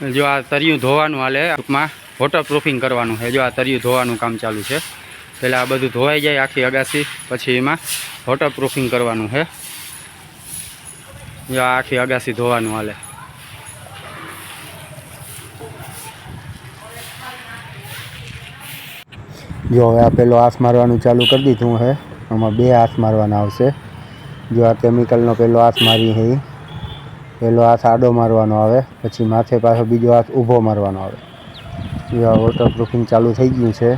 જો આ તરિયું ધોવાનું હાલે, ટૂંકમાં વોટર પ્રૂફિંગ કરવાનું છે. જો આ તરિયું ધોવાનું કામ ચાલુ છે. પહેલાં આ બધું ધોવાઈ જાય આખી અગાસી, પછી એમાં વોટર પ્રૂફિંગ કરવાનું છે. જો આખી અગાસી ધોવાનું હાલે. જો હવે આ પેલો આસ મારવાનું ચાલુ કરી દીધું છે. આમાં બે આસ મારવાના આવશે. જો આ કેમિકલનો પેલો આસ મારી છે પેલો હાથ આડો મારવાનો આવે, પછી માથે પાછો બીજો હાથ ઊભો મારવાનો આવે. એવા વોટરપ્રૂફિંગ ચાલુ થઈ ગયું છે.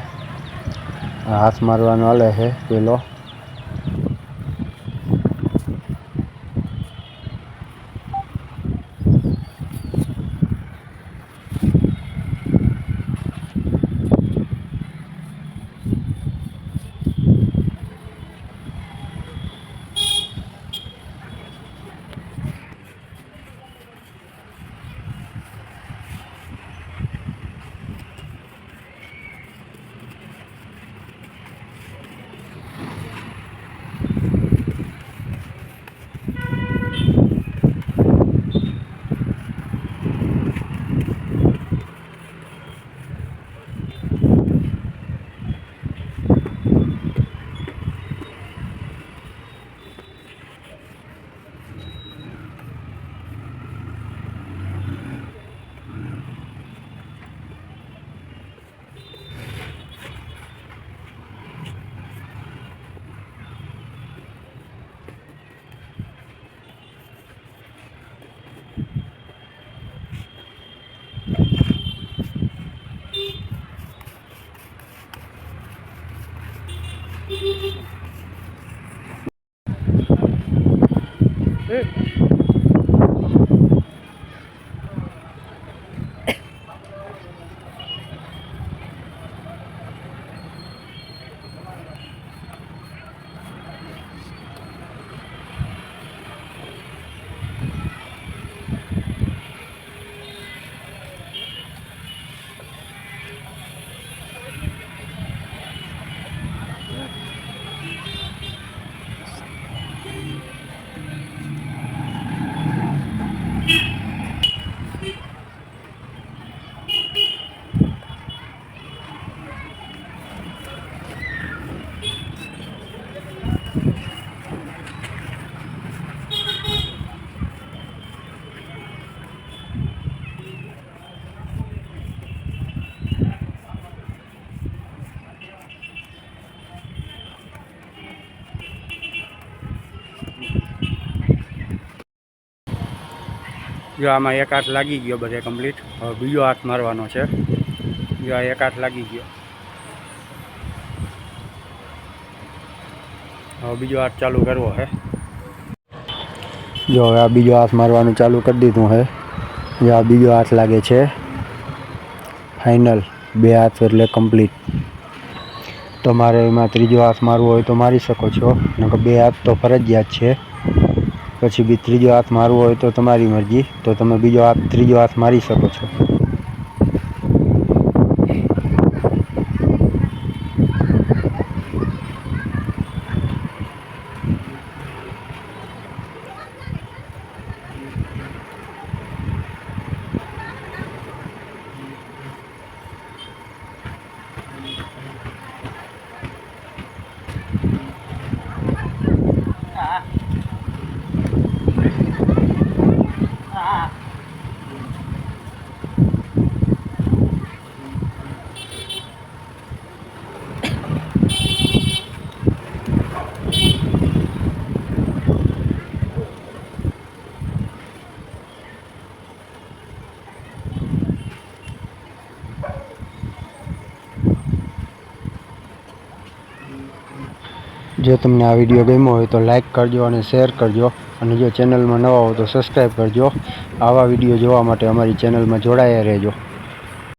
હાથ મારવાનો હાલે છે પેલો જો આમાં એક હાથ લાગી ગયો બધે કમ્પ્લીટ હવે બીજો હાથ મારવાનો છે. જો આ એક હાથ લાગી ગયો. હવે બીજો હાથ ચાલુ કરવો છે જો હવે આ બીજો હાથ મારવાનું ચાલુ કરી દીધું છે જો આ બીજો હાથ લાગે છે. ફાઇનલ બે હાથ એટલે કમ્પ્લીટ તમારે એમાં ત્રીજો હાથ મારવો હોય તો મારી શકો છો. નકર બે હાથ તો ફરજિયાત છે. પછી બી ત્રીજો હાથ મારવો હોય તો તમારી મરજી. તો તમે બીજો હાથ, ત્રીજો હાથ મારી શકો છો. જો તમને આ વીડિયો ગમ્યો હોય તો લાઇક કરજો અને શેર કરજો. અને જો ચેનલમાં નવા હો તો સબસ્ક્રાઈબ કરજો. આવા વીડિયો જોવા માટે અમારી ચેનલમાં જોડાયા રહેજો.